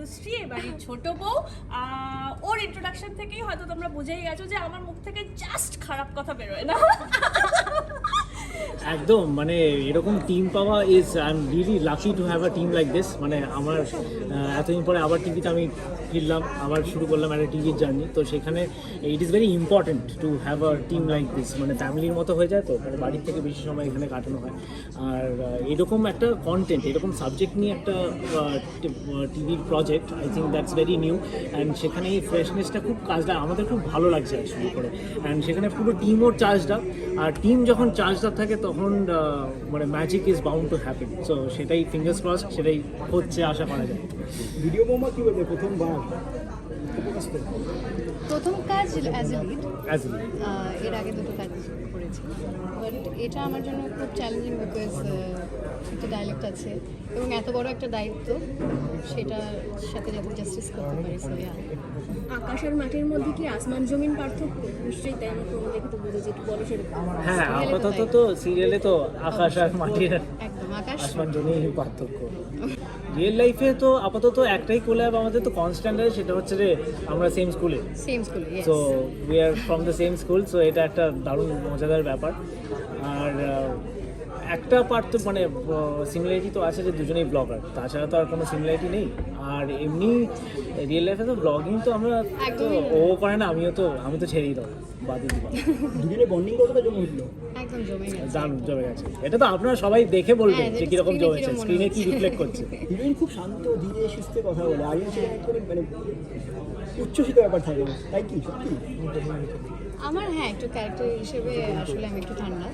মঞ্জুশ্রী এ বাড়ির ছোট বউ। ওর ইন্ট্রোডাকশন থেকেই হয়তো তোমরা বুঝেই গেছো যে আমার মুখ থেকে জাস্ট খারাপ কথা বেরোয় না। একদম মানে এরকম টিম পাওয়া is I am really lucky to have a team like this মানে আমার এতদিন পরে আবার টিভিতে আমি ফিরলাম, আবার শুরু করলাম একটা টিভির জার্নি তো সেখানে it is very important to have a team like this মানে ফ্যামিলির মতো হয়ে যায় তো মানে বাড়ির থেকে বেশি সময় এখানে কাটানো হয়। আর এরকম একটা কন্টেন্ট এরকম সাবজেক্ট নিয়ে একটা টিভির project I think that's very new and সেখানে এই ফ্রেশনেসটা খুব কাজটা, আমাদের খুব ভালো লাগছে অ্যাকচুয়ালি করে। অ্যান্ড সেখানে পুরো টিমও চার্জড আর টিম যখন চার্জড থাকে তখন মানে magic is bound to happen so সেটাই ফিঙ্গার্স ক্রস সেটাই হচ্ছে, আশা করা যায়। ভিডিও বোমা কি বলবে প্রথমবার। পেল। প্রথম কাজ অ্যাজ এ লিড অ্যাজ এর আগে দুটো কাজ করেছি। বাট এটা আমার জন্য খুব চ্যালেঞ্জিং বিকজ একটা ডাইলেক্ট আছে এবং এত বড় একটা দায়িত্ব সেটার সাথে যাতে জাস্টিস করতে পারি সো ইয়া আকাশ আর মাটির মধ্যে কি আসমান জমিন পার্থক্য? নিশ্চয়ই তাই আমি প্রোমো দেখে তো বুঝেছি একটু বলো সেরকম। হ্যাঁ আপাতত তো সিরিয়ালে তো আকাশ আর মাটির আসমান জমির পার্থক্য। রিয়েল লাইফে তো আপাতত একটাই কোল্যাব আমাদের তো কনস্ট্যান্ট আছে সেটা হচ্ছে যে আমরা সেম স্কুলে সেম স্কুলে so we are from the same school so এটা একটা দারুণ মজাদার ব্যাপার। আর একটা পার্ট তো মানে সিমিলারিটি তো আছে যে দুজনেই ব্লগার তাছাড়া তো আর কোনো সিমিলারিটি নেই। আর এমনি রিয়েল লাইফে তো ব্লগিং তো আমরা তো ও করে না আমিও তো আমি তো ছেড়েই দেবো বাদই দিলাম। দুজনের বন্ডিং কতটা জমে উঠল? একদম জমে গেছে। দারুণ জমে গেছে। এটা তো আপনারা সবাই দেখে বলবেন হ্যাঁ, যে কীরকম জমেছে স্ক্রিনে কি রিফ্লেক্ট করছে। হিরোইন খুব শান্ত ধীরে সুস্থে কথা বলে। আরিয়ান মানে উচ্ছ্বসিত ব্যাপার থাকে। তাই কি? সত্যি? আমার হ্যাঁ একটু ক্যারেক্টার হিসেবে আসলে আমি একটু ঠান্ডা।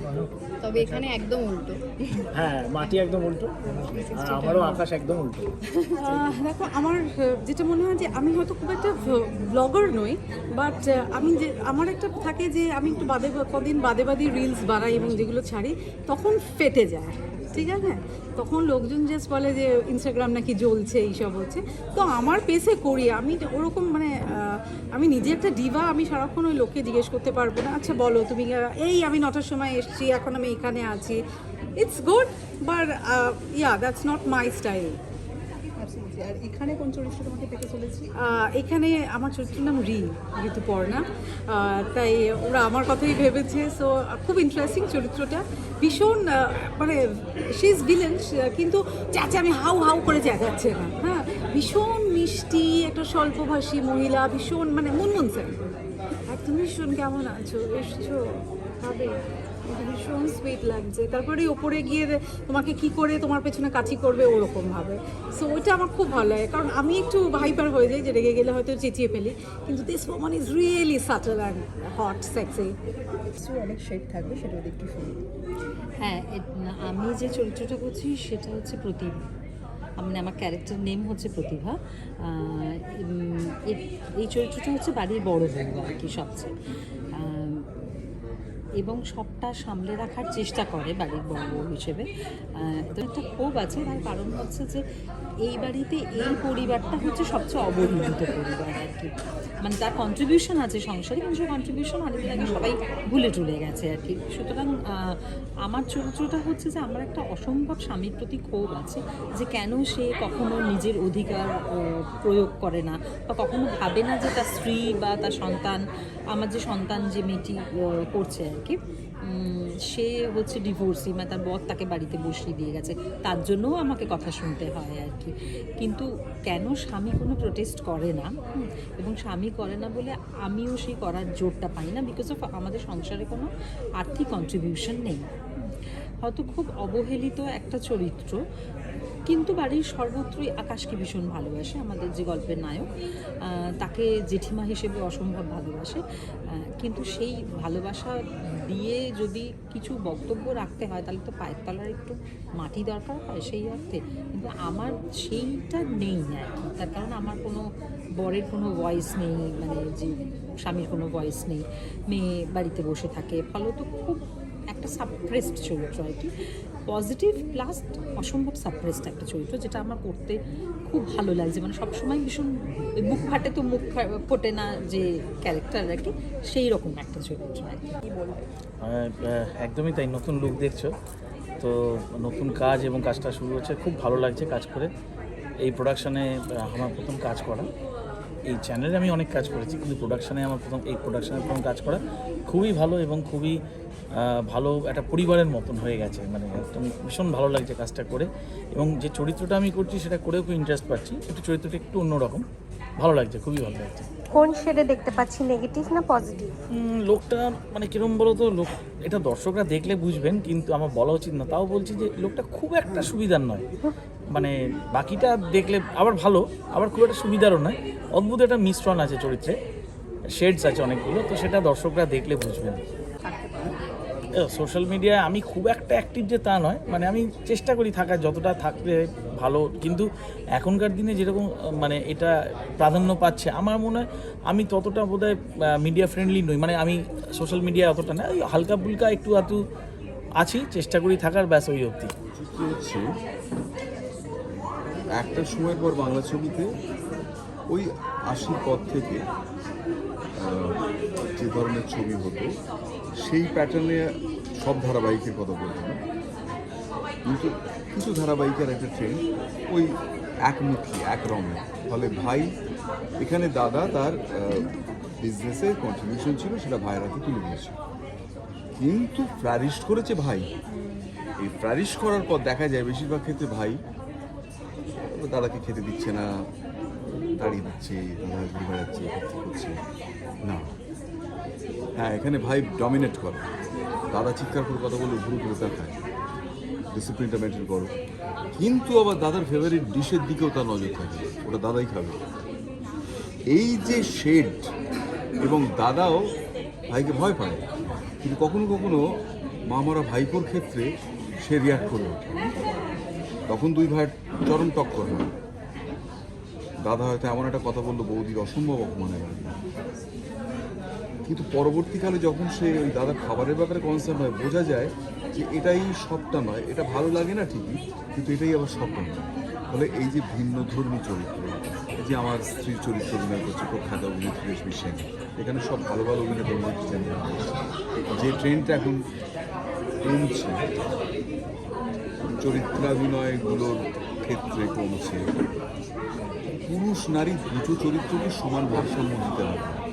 তবে এখানে একদম উল্টো। হ্যাঁ মাটি একদম উল্টো। আর আমারও আকাশ একদম উল্টো। দেখো আমার যেটা মনে হয় যে আমি হয়তো খুব একটা ব্লগার নই বাট আমি যে আমার একটা থাকে যে আমি একটু বাদে কদিন বাদে বাদে রিলস বানাই এবং যেগুলো ছাড়ি তখন ফেটে যায় ঠিক আছে? তখন লোকজন জাস্ট বলে যে ইনস্টাগ্রাম নাকি জ্বলছে, এইসব হচ্ছে। তো আমার পেসে করি। আমি ওরকম মানে আমি নিজে একটা ডিভা আমি সারাক্ষণ ওই লোককে জিজ্ঞেস করতে পারব না আচ্ছা বলো, তুমি এই আমি নটার সময় এসছি, এখন আমি এখানে আছি। It's good but yeah that's not my style আর এখানে কোন চরিত্র তোমাকে পেতে চলেছে? এখানে আমার চরিত্রের নাম রি ঋতুপর্ণা তাই ওরা আমার কথাই ভেবেছে। সো খুব ইন্টারেস্টিং চরিত্রটা। ভীষণ মানে শি ইজ ভিলেন কিন্তু চাচা আমি হাউ হাউ করে চেঁচাচ্ছে না। হ্যাঁ ভীষণ মিষ্টি, একটা স্বল্পভাষী মহিলা, ভীষণ মানে মুনমুন স্যার। আর তুমি ভীষণ কেমন আছো? এসছো? আমাকে ভীষণ সুইট লাগছে। তারপরে ওপরে গিয়ে তোমাকে কি করে তোমার পেছনে কাছি করবে ওরকম ভাবে সো ওইটা আমার খুব ভালো লাগে। কারণ আমি একটু ভাইপার হয়ে যাই যে রেগে গেলে হয়তো চেঁচিয়ে ফেলি। কিন্তু this woman is really subtle and hot sexy অনেক শেড থাকবে সেটা একটু শুনি। হ্যাঁ আমি যে চরিত্রটা করছি সেটা হচ্ছে প্রতিভা। মানে আমার ক্যারেক্টার নেম হচ্ছে প্রতিভা। এই চরিত্রটা হচ্ছে বাড়ির বড় বউ আর কি সবচেয়ে। এবং সবটা সামলে রাখার চেষ্টা করে বাড়ির বড় হিসেবে। তো একটা ক্ষোভ আছে, তার কারণ হচ্ছে যে এই বাড়িতে এই পরিবারটা হচ্ছে সবচেয়ে অবহেলিত পরিবার আর কি। মানে তার কন্ট্রিবিউশন আছে সংসারে, কিন্তু সেই কন্ট্রিবিউশন অনেকদিন আগে সবাই ভুলে টুলে গেছে আর কি। সুতরাং আমার চরিত্রটা হচ্ছে যে আমার একটা অসম্ভব স্বামীর প্রতি ক্ষোভ আছে যে কেন সে কখনো নিজের অধিকার প্রয়োগ করে না বা কখনো ভাবে না যে তার স্ত্রী বা তার সন্তান, আমার যে সন্তান যে মেয়েটি করছে আর কি। সে হচ্ছে ডিভোর্সি মানে তার বর তাকে বাড়িতে বসিয়ে দিয়ে গেছে। তার জন্যও আমাকে কথা শুনতে হয় আর কি। কিন্তু কেন স্বামী কোনো প্রোটেস্ট করে না? এবং স্বামী করে না বলে আমিও সেই করার জোরটা পাই না বিকজ অফ আমাদের সংসারে কোনো আর্থিক কন্ট্রিবিউশন নেই। হয়তো খুব অবহেলিত একটা চরিত্র কিন্তু বাড়ির সর্বত্রই আকাশকে ভীষণ ভালোবাসে, আমাদের যে গল্পের নায়ক তাকে জেঠিমা হিসেবে অসম্ভব ভালোবাসে কিন্তু সেই ভালোবাসা দিয়ে যদি কিছু বক্তব্য রাখতে হয়, তাহলে তো পায়ের তলার একটু মাটি দরকার হয় সেই অর্থে। কিন্তু আমার সেইটা নেই আর কি, তার কারণ আমার কোনো বরের কোনো ভয়েস নেই মানে যে স্বামীর কোনো ভয়েস নেই, মেয়ে বাড়িতে বসে থাকে ফলত খুব একটা সাপ্রেসড চরিত্র আর কি। পজিটিভ প্লাস অসম্ভব সাপ্রেসড একটা চরিত্র যেটা আমার করতে খুব ভালো লাগছে। মানে সবসময় ভীষণ মুখ ফাটে তো মুখ ফোটে না যে ক্যারেক্টার আর কি সেই রকম একটা চরিত্র। আর বলবে আহ, একদমই তাই নতুন লুক দেখছ। তো নতুন কাজ এবং কাজটা শুরু হচ্ছে খুব ভালো লাগছে কাজ করে। এই প্রোডাকশানে আমার প্রথম কাজ করা। এই চ্যানেলে আমি অনেক কাজ করেছি, কিন্তু প্রোডাকশানে আমার প্রথম, এই প্রোডাকশানে প্রথম কাজ করা খুবই ভালো এবং খুবই ভালো একটা পরিবারের মতন হয়ে গেছে। মানে একদম ভীষণ ভালো লাগছে কাজটা করে এবং যে চরিত্রটা আমি করছি সেটা করেও খুব ইন্টারেস্ট পাচ্ছি। একটু চরিত্রটা একটু অন্যরকম। ভালো লাগছে খুবই ভালো লাগছে। কোন শেডে দেখতে পাচ্ছি নেগেটিভ না পজিটিভ লোকটা মানে কিরম বলো তো লোক এটা দর্শকরা দেখলে বুঝবেন কিন্তু আমার বলা উচিত না। তাও বলছি যে লোকটা খুব একটা সুবিধার নয়। মানে বাকিটা দেখলে আবার ভালো আবার খুব একটা সুবিধারও নয়। অদ্ভুত একটা মিশ্রণ আছে চরিত্রে শেডস আছে অনেকগুলো তো সেটা দর্শকরা দেখলে বুঝবেন। সোশ্যাল মিডিয়ায় আমি খুব একটা অ্যাক্টিভ যে তা নয়। মানে আমি চেষ্টা করি থাকার, যতটা থাকলে ভালো। কিন্তু এখনকার দিনে যেরকম মানে এটা প্রাধান্য পাচ্ছে, আমার মনে হয় আমি ততটা বোধহয় মিডিয়া ফ্রেন্ডলি নই। মানে আমি সোশ্যাল মিডিয়া অতটা না, ওই হালকা ফুলকা একটু আধটু আছি, চেষ্টা করি থাকার, ব্যাস ওই অবধি। একটা সময়ের পর বাংলা ছবিতে ওই আশির পর থেকে যে ধরনের ছবি হতো সেই প্যাটার্নে সব ধারাবাহিকের কথা বলতে না কিন্তু কিছু ধারাবাহিকের একটা ট্রেন্ড ওই একমুখী এক রঙের ফলে ভাই, এখানে দাদা তার বিজনেসে কন্ট্রিবিউশন ছিল, সেটা ভাইয়ের হাতে তুলে দিয়েছে। কিন্তু ফ্লারিশ করেছে ভাই। এই ফ্লারিশ করার পর দেখা যায় বেশিরভাগ ক্ষেত্রে ভাই, দাদাকে খেতে দিচ্ছে না, তাড়িয়ে দিচ্ছে দাদা ঘুরে বেড়াচ্ছে করছে। না। হ্যাঁ এখানে ভাই ডমিনেট করে। দাদা চিৎকার করে কথা বলে ঘুরে ঘুরে দেখায় ডিসিপ্লিনটা মেনটেন করো। কিন্তু আবার দাদার ফেভারিট ডিশের দিকেও তার নজর থাকে। ওটা দাদাই খাবে। এই যে শেড এবং দাদাও ভাইকে ভয় পায়। কিন্তু কখনো কখনো মামারা ভাইপোর ক্ষেত্রে সে রিয়াক্ট করে। তখন দুই ভাইয়ের চরম টক্কর হয়। দাদা হয়তো এমন একটা কথা বলল, বৌদির অসম্ভব অপমান গেল কিন্তু পরবর্তীকালে যখন সে ওই দাদার খাবারের ব্যাপারে কনসার্ন হয়, বোঝা যায় যে এটাই সবটা নয়। এটা ভালো লাগে না ঠিকই, কিন্তু এটাই আবার সবটা নয়। ফলে এই যে ভিন্ন ধর্মী চরিত্র যে আমার স্ত্রীর চরিত্র অভিনয় করছে প্রখ্যাত অভিনেত্রী রেশমি সেন, এখানে সব ভালো ভালো অভিনেতা অভিনেত্রী যে ট্রেনটা এখন কমছে, চরিত্রাভিনয়গুলোর ক্ষেত্রে কমছে, পুরুষ নারী দুটো চরিত্রকে সমান ভারসাম্য দিতে হবে।